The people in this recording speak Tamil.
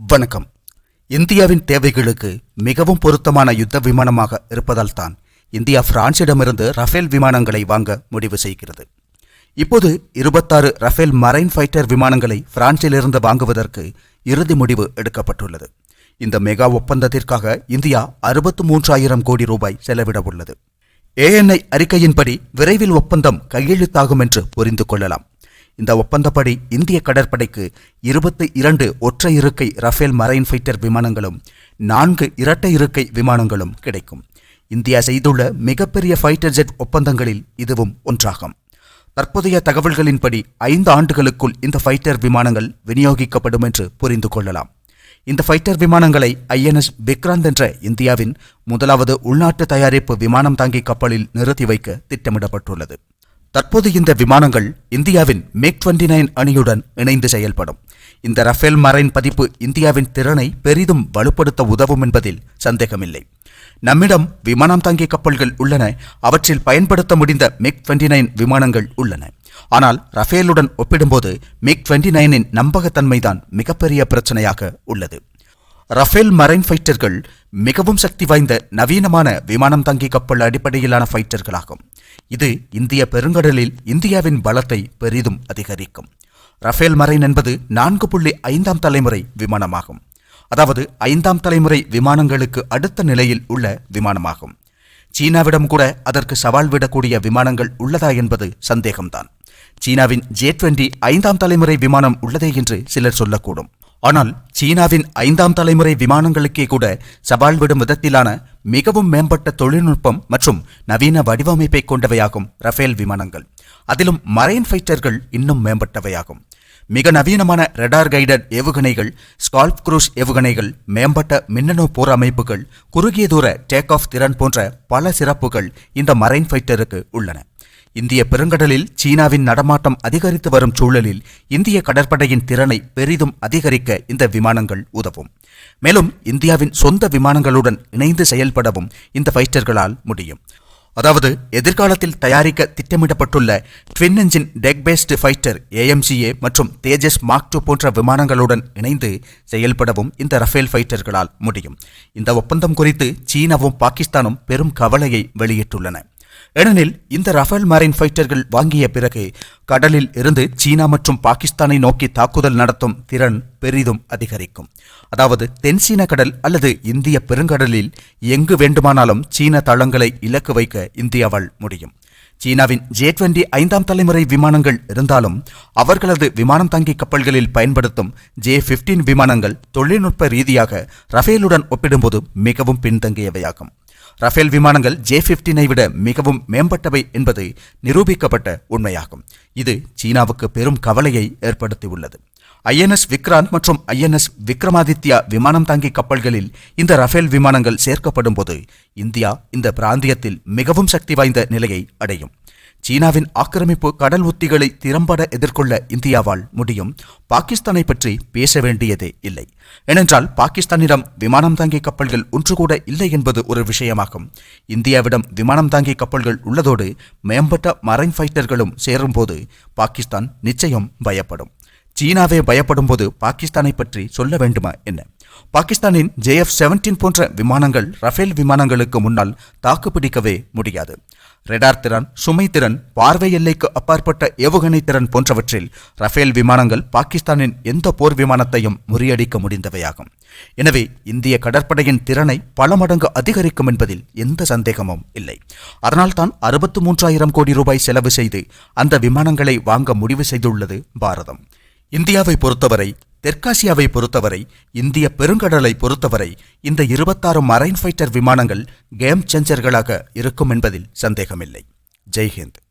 வணக்கம். இந்தியாவின் தேவைகளுக்கு மிகவும் பொருத்தமான யுத்த விமானமாக இருப்பதால் தான் இந்தியா பிரான்சிடமிருந்து ரஃபேல் விமானங்களை வாங்க முடிவு செய்கிறது. இப்போது இருபத்தாறு ரஃபேல் மரைன் ஃபைட்டர் விமானங்களை பிரான்சிலிருந்து வாங்குவதற்கு இறுதி முடிவு எடுக்கப்பட்டுள்ளது. இந்த மெகா ஒப்பந்தத்திற்காக இந்தியா அறுபத்து மூன்றாயிரம் கோடி ரூபாய் செலவிட உள்ளது. ஏஎன்ஐ அறிக்கையின்படி விரைவில் ஒப்பந்தம் கையெழுத்தாகும் என்று புரிந்து கொள்ளலாம். இந்த ஒப்பந்தப்படி இந்திய கடற்படைக்கு இருபத்தி இரண்டு ஒற்றை இருக்கை ரஃபேல் மரைன் ஃபைட்டர் விமானங்களும் நான்கு இரட்டை இருக்கை விமானங்களும் கிடைக்கும். இந்தியா செய்துள்ள மிகப்பெரிய ஃபைட்டர் ஜெட் ஒப்பந்தங்களில் இதுவும் ஒன்றாகும். தற்போதைய தகவல்களின்படி ஐந்து ஆண்டுகளுக்குள் இந்த ஃபைட்டர் விமானங்கள் விநியோகிக்கப்படும் என்று புரிந்து கொள்ளலாம். இந்த ஃபைட்டர் விமானங்களை ஐஎன்எஸ் விக்ராந்த் என்ற இந்தியாவின் முதலாவது உள்நாட்டு தயாரிப்பு விமானம் தாங்கி கப்பலில் நிறுத்தி வைக்க திட்டமிடப்பட்டுள்ளது. தற்போது இந்த விமானங்கள் இந்தியாவின் மேக் டுவெண்டி நைன் அணியுடன் இணைந்து செயல்படும். இந்த ரஃபேல் மரைன் பதிப்பு இந்தியாவின் திறனை பெரிதும் வலுப்படுத்த உதவும் என்பதில் சந்தேகமில்லை. நம்மிடம் விமானம் தாங்கிய கப்பல்கள் உள்ளன. அவற்றில் பயன்படுத்த முடிந்த மிக் டுவெண்ட்டி நைன் விமானங்கள் உள்ளன. ஆனால் ரஃபேலுடன் ஒப்பிடும்போது மிக் டுவெண்ட்டி நைனின் நம்பகத்தன்மைதான் மிகப்பெரிய பிரச்சனையாக உள்ளது. ரஃபேல் மரைன் ஃபைட்டர்கள் மிகவும் சக்தி வாய்ந்த நவீனமான விமானம் தங்கி கப்பல் அடிப்படையிலான ஃபைட்டர்களாகும். இது இந்திய பெருங்கடலில் இந்தியாவின் பலத்தை பெரிதும் அதிகரிக்கும். ரஃபேல் மரைன் என்பது நான்கு புள்ளி ஐந்தாம் தலைமுறை விமானமாகும். அதாவது ஐந்தாம் தலைமுறை விமானங்களுக்கு அடுத்த நிலையில் உள்ள விமானமாகும். சீனாவிடம் கூட அதற்கு சவால் விடக்கூடிய விமானங்கள் உள்ளதா என்பது சந்தேகம்தான். சீனாவின் ஜே டுவெண்டி ஐந்தாம் தலைமுறை விமானம் உள்ளதே என்று சிலர் சொல்லக்கூடும். ஆனால் சீனாவின் ஐந்தாம் தலைமுறை விமானங்களுக்கே கூட சவால் விடும் விதத்திலான மிகவும் மேம்பட்ட தொழில்நுட்பம் மற்றும் நவீன வடிவமைப்பை கொண்டவையாகும் ரஃபேல் விமானங்கள். அதிலும் மரைன் ஃபைட்டர்கள் இன்னும் மேம்பட்டவையாகும். மிக நவீனமான ரெடார் கைடட் ஏவுகணைகள் ஸ்கால்ப் குரூஸ் ஏவுகணைகள் மேம்பட்ட மின்னணு போர் அமைப்புகள் குறுகிய தூர டேக் ஆஃப் திறன் போன்ற பல சிறப்புகள் இந்த மரைன் ஃபைட்டருக்கு உள்ளன. இந்திய பெருங்கடலில் சீனாவின் நடமாட்டம் அதிகரித்து வரும் சூழலில் இந்திய கடற்படையின் திறனை பெரிதும் அதிகரிக்க இந்த விமானங்கள் உதவும். மேலும் இந்தியாவின் சொந்த விமானங்களுடன் இணைந்து செயல்படவும் இந்த ஃபைட்டர்களால் முடியும். அதாவது எதிர்காலத்தில் தயாரிக்க திட்டமிடப்பட்டுள்ள twin engine tech based fighter AMCA மற்றும் தேஜஸ் மார்க் டூ போன்ற விமானங்களுடன் இணைந்து செயல்படவும் இந்த ரஃபேல் ஃபைட்டர்களால் முடியும். இந்த ஒப்பந்தம் குறித்து சீனாவும் பாகிஸ்தானும் பெரும் கவலையை வெளியிட்டுள்ளன. ஏனெனில் இந்த ரஃபேல் மரைன் ஃபைட்டர்கள் வாங்கிய பிறகு கடலில் இருந்து சீனா மற்றும் பாகிஸ்தானை நோக்கி தாக்குதல் நடத்தும் திறன் பெரிதும் அதிகரிக்கும். அதாவது தென்சீன கடல் அல்லது இந்திய பெருங்கடலில் எங்கு வேண்டுமானாலும் சீன தளங்களை இலக்கு வைக்க இந்தியாவால் முடியும். சீனாவின் ஜே டுவெண்டி ஐந்தாம் தலைமுறை விமானங்கள் இருந்தாலும் அவர்களது விமானம் தாங்கி கப்பல்களில் பயன்படுத்தும் ஜே பிப்டீன் விமானங்கள் தொழில்நுட்ப ரீதியாக ரஃபேலுடன் ஒப்பிடும்போது மிகவும் பின்தங்கியவையாகும். ரஃபேல் விமானங்கள் ஜே பிப்டீனை விட மிகவும் மேம்பட்டவை என்பது நிரூபிக்கப்பட்ட உண்மையாகும். இது சீனாவுக்கு பெரும் கவலையை ஏற்படுத்தியுள்ளது. ஐஎன்எஸ் விக்ராந்த் மற்றும் ஐஎன்எஸ் விக்ரமாதித்யா விமானம் தாங்கி கப்பல்களில் இந்த ரஃபேல் விமானங்கள் சேர்க்கப்படும் போது இந்தியா இந்த பிராந்தியத்தில் மிகவும் சக்தி வாய்ந்த நிலையை அடையும். சீனாவின் ஆக்கிரமிப்பு கடல் உத்திகளை திறம்பட எதிர்கொள்ள இந்தியாவால் முடியும். பாகிஸ்தானை பற்றி பேச வேண்டியதே இல்லை. ஏனென்றால் பாகிஸ்தானிடம் விமானம் தாங்கி கப்பல்கள் ஒன்று கூட இல்லை என்பது ஒரு விஷயமாகும். இந்தியாவிடம் விமானம் தாங்கி கப்பல்கள் உள்ளதோடு மேம்பட்ட மரைன் ஃபைட்டர்களும் சேரும்போது பாகிஸ்தான் நிச்சயம் பயப்படும். சீனாவே பயப்படும் போது பாகிஸ்தானை பற்றி சொல்ல வேண்டுமா என்ன? பாகிஸ்தானின் ஜேஎஃப் செவன்டீன் போன்ற விமானங்கள் ரஃபேல் விமானங்களுக்கு முன்னால் தாக்குப்பிடிக்கவே முடியாது. ரெடார் திறன் சுமை திறன் பார்வை எல்லைக்கு அப்பாற்பட்ட ஏவுகணை திறன் போன்றவற்றில் ரஃபேல் விமானங்கள் பாகிஸ்தானின் எந்த போர் விமானத்தையும் முறியடிக்க முடிந்தவையாகும். எனவே இந்திய கடற்படையின் திறனை பல மடங்கு அதிகரிக்கும் என்பதில் எந்த சந்தேகமும் இல்லை. அதனால்தான் அறுபத்து மூன்றாயிரம் கோடி ரூபாய் செலவு செய்து அந்த விமானங்களை வாங்க முடிவு செய்துள்ளது பாரதம். இந்தியாவை பொறுத்தவரை தெற்காசியாவை பொறுத்தவரை இந்திய பெருங்கடலை பொறுத்தவரை இந்த இருபத்தாறு மரைன் ஃபைட்டர் விமானங்கள் கேம் சேஞ்சர்களாக இருக்கும் என்பதில் சந்தேகமில்லை. ஜெய்ஹிந்த்.